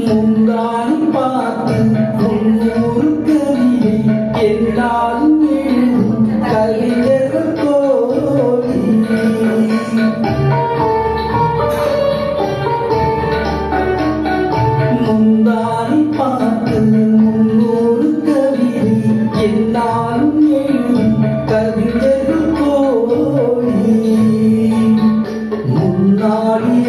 മുന്താനും പാത്തും മുന്നൂറ് കവിയെ എല്ലാതും എഴുതും കവിതകൾ കോരി മുന്താനും പാത്തും മുന്നൂറ് കവിയെ എല്ലാതും എഴുതും കവിതകൾ കോരി മുന്നാളിയ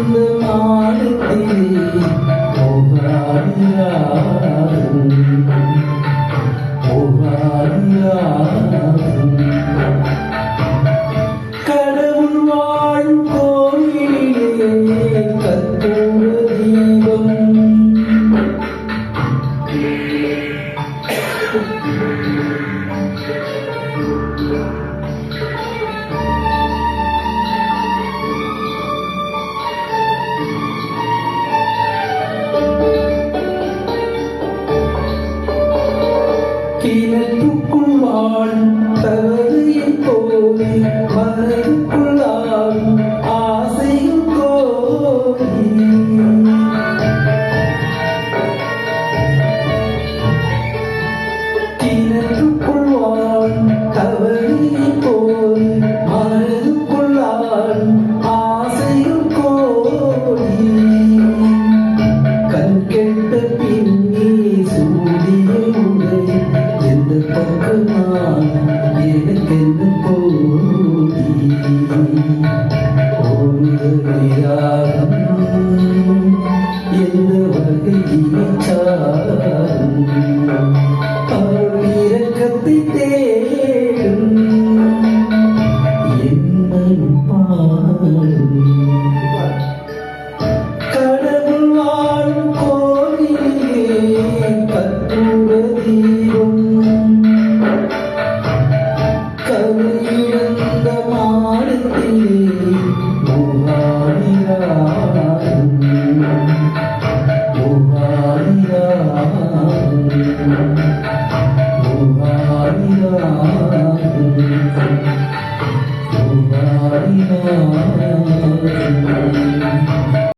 கிணற்றுக்குள் வாழ்ந்தவரையே Hare